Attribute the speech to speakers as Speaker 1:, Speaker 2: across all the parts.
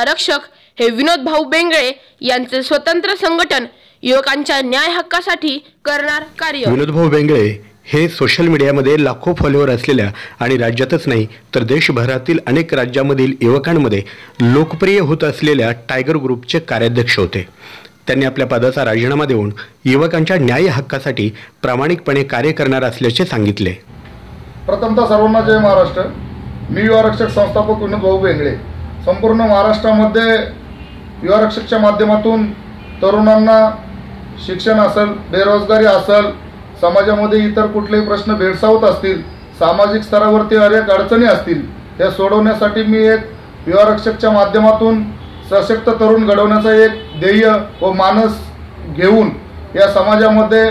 Speaker 1: आरक्षक हे विनोद भाऊ बेंगळे यांचे स्वतंत्र संघटन युवकांच्या न्याय हक्कासाठी करणार कार्य.
Speaker 2: विनोदभाऊ बेंगळे हे सोशल मीडियामध्ये लाखो फॉलोअर असलेल्या आणि राज्यातच नाही तर देशभरातील अनेक राज्यामधील युवकांमध्ये लोकप्रिय होत असलेल्या टायगर ग्रुपचे कार्याध्यक्ष होते. त्यांनी आपल्या पदाचा राजीनामा देऊन युवकांच्या न्याय हक्कासाठी प्रामाणिकपणे कार्य करणार असल्याचे सांगितले.
Speaker 3: प्रथमतः सर्वांना जय महाराष्ट्र. मी युवारक्षक संस्थापक विनोद भाऊ बेंगळे. संपूर्ण महाराष्ट्रामध्ये युवारक्षकच्या माध्यमातून तरुणांना शिक्षण असेल बेरोजगारी असेल समाजामध्ये इतर कुठलेही प्रश्न भेडसावत असतील सामाजिक स्तरावरती अनेक अडचणी असतील त्या सोडवण्यासाठी मी एक युवारक्षकच्या माध्यमातून सशक्त तरुण घडवण्याचा एक ध्येय व मानस घेऊन या समाजामध्ये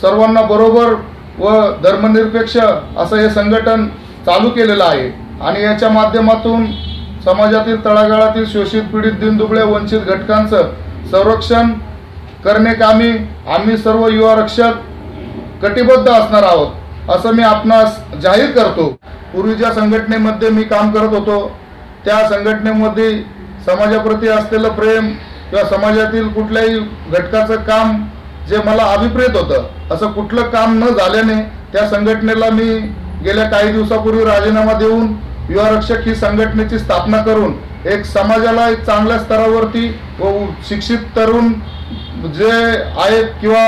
Speaker 3: सर्वांना बरोबर व धर्मनिरपेक्ष असं हे संघटन चालू केलेलं आहे. आणि याच्या माध्यमातून समाजातील तळागाळातील शोषित पीडित दिनदुबळे वंचित घटकांचं संरक्षण करणे कामी आम्ही सर्व युवा रक्षक कटिबद्ध असणार आहोत असं मी आपणास जाहीर करतो. पूर्वी ज्या संघटनेमध्ये मी काम करत होतो त्या संघटनेमध्ये समाजाप्रती असलेलं प्रेम किंवा समाजातील कुठल्याही घटकाचं काम जे मला अभिप्रेत होतं असं कुठलं काम न झाल्याने त्या संघटनेला मी गेल्या काही दिवसापूर्वी राजीनामा देऊन युवा रक्षक ही संघटनेची स्थापना करून एक समाजाला एक चांगल्या स्तरावरती व शिक्षित तरुण जे आहेत किंवा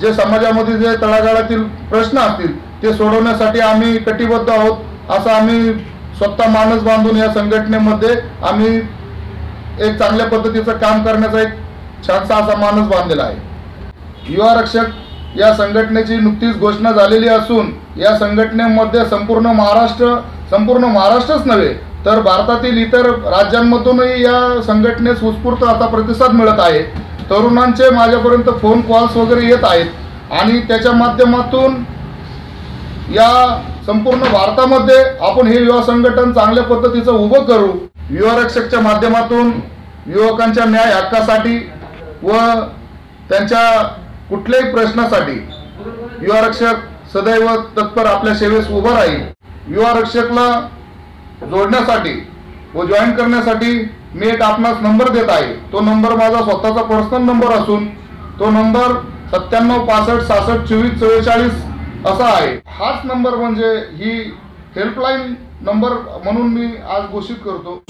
Speaker 3: जे समाजामध्ये जे तळागाळातील प्रश्न असतील ते सोडवण्यासाठी आम्ही कटिबद्ध आहोत असं आम्ही स्वतः मानस बांधून या संघटनेमध्ये आम्ही एक चांगल्या पद्धतीचं काम करण्याचा एक छानसा असा मानस बांधलेला आहे. युवा रक्षक या संघटनेची नुकतीच घोषणा झालेली असून या संघटनेमध्ये संपूर्ण महाराष्ट्र संपूर्ण महाराष्ट्रच नव्हे तर भारतातील इतर राज्यांमधूनही या संघटनेस उत्स्फूर्त आता प्रतिसाद मिळत आहे. तरुणांचे माझ्यापर्यंत फोन कॉल्स वगैरे येत आहेत आणि त्याच्या माध्यमातून या संपूर्ण भारतामध्ये आपण हे युवा संघटन चांगल्या पद्धतीचं उभं करू. युवा रक्षकच्या माध्यमातून युवकांच्या न्याय हक्कासाठी व त्यांच्या कुठल्याही प्रश्नासाठी युवा रक्षक सदैव तत्पर आपल्या सेवेस उभं राहील. युवा रक्षकला जोडण्यासाठी व जॉईन करण्यासाठी मी एक आपणास नंबर देत आहे. तो नंबर माझा स्वतःचा पर्सनल नंबर असून तो नंबर सत्त्याण्णव पासष्ट सहासष्ट चोवीस चव्वेचाळीस असा आहे. हाच नंबर म्हणजे ही हेल्पलाईन नंबर म्हणून मी आज घोषित करतो.